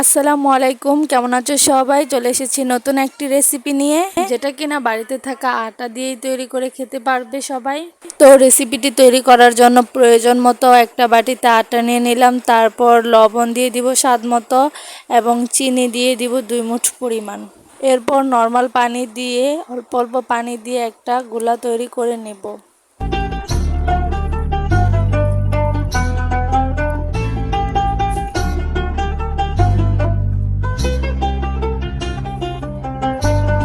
আসসালামু আলাইকুম, কেমন আছো সবাই? চলে এসেছি নতুন একটি রেসিপি নিয়ে। যেটা কিনা বাড়িতে থাকা আটা দিয়েই তৈরি করে খেতে পারবে সবাই। তো রেসিপিটি তৈরি করার জন্য প্রয়োজন মতো একটা বাটিতে আটা নিয়ে নিলাম, তারপর লবণ দিয়ে দিব স্বাদ মতো এবং চিনি দিয়ে দিব দুই মুঠ পরিমাণ। এরপর নর্মাল পানি দিয়ে, অল্প অল্প পানি দিয়ে একটা গোলা তৈরি করে নেব।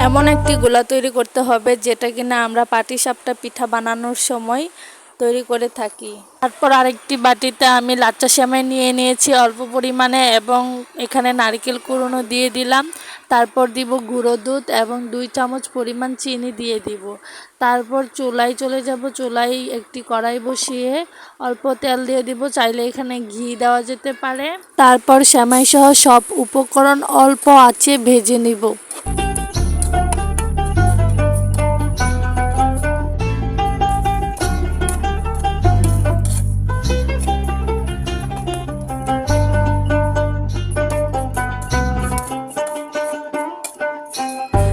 এমন একটি গোলা তৈরি করতে হবে যেটা কিনা আমরা পাটিসাপটা পিঠা বানানোর সময় তৈরি করে থাকি। তারপর আরেকটি বাটিতে আমি লাচ্চা সেমাই নিয়ে নিয়েছি অল্প পরিমাণে এবং এখানে নারকেল কুড়োনো দিয়ে দিলাম। তারপর দিব গুঁড়ো দুধ এবং দুই চামচ পরিমাণ চিনি দিয়ে দিব। তারপর চুলাই চলে যাব। চুলাই একটি কড়াই বসিয়ে অল্প তেল দিয়ে দিব। চাইলে এখানে ঘি দেওয়া যেতে পারে। তারপর সেমাই সহ সব উপকরণ অল্প আছে ভেজে নিব।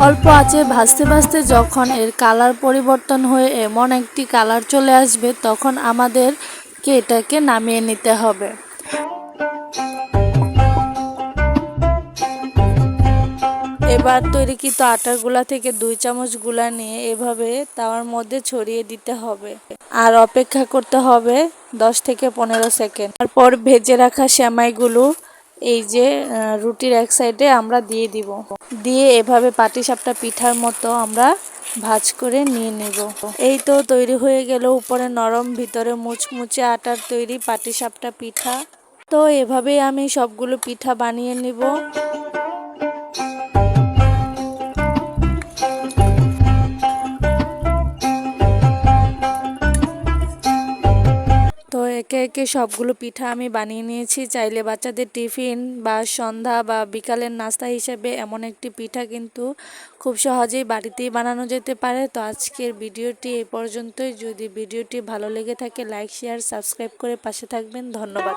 অল্প আঁচে ভাজতে ভাজতে যখন এর কালার পরিবর্তন হয়ে এমন একটি কালার চলে আসবে, তখন আমাদেরকে এটাকে নামিয়ে নিতে হবে। এবার তৈরিকৃত আটারগুলা থেকে দুই চামচগুলা নিয়ে এভাবে তাওয়ার মধ্যে ছড়িয়ে দিতে হবে। আর অপেক্ষা করতে হবে দশ থেকে পনেরো সেকেন্ড। তারপর ভেজে রাখা সেমাইগুলো এই যে রুটির এক সাইডে আমরা দিয়ে দিব। দিয়ে এভাবে পাটিসাপটা পিঠার মতো আমরা ভাজ করে নিয়ে নেব। এই তো তৈরি হয়ে গেল উপরে নরম, ভিতরে মুচমুচে আটার তৈরি পাটিসাপটা পিঠা। তো এভাবেই আমি সবগুলো পিঠা বানিয়ে নিব। একে একে সবগুলো পিঠা আমি বানিয়ে নিয়েছি। চাইলে বাচ্চাদের টিফিন বা সন্ধ্যা বা বিকালের নাস্তা হিসেবে এমন একটি পিঠা কিন্তু খুব সহজেই বাড়িতেই বানানো যেতে পারে। তো আজকের ভিডিওটি এ পর্যন্তই। যদি ভিডিওটি ভালো লেগে থাকে, লাইক, শেয়ার, সাবস্ক্রাইব করে পাশে থাকবেন। ধন্যবাদ।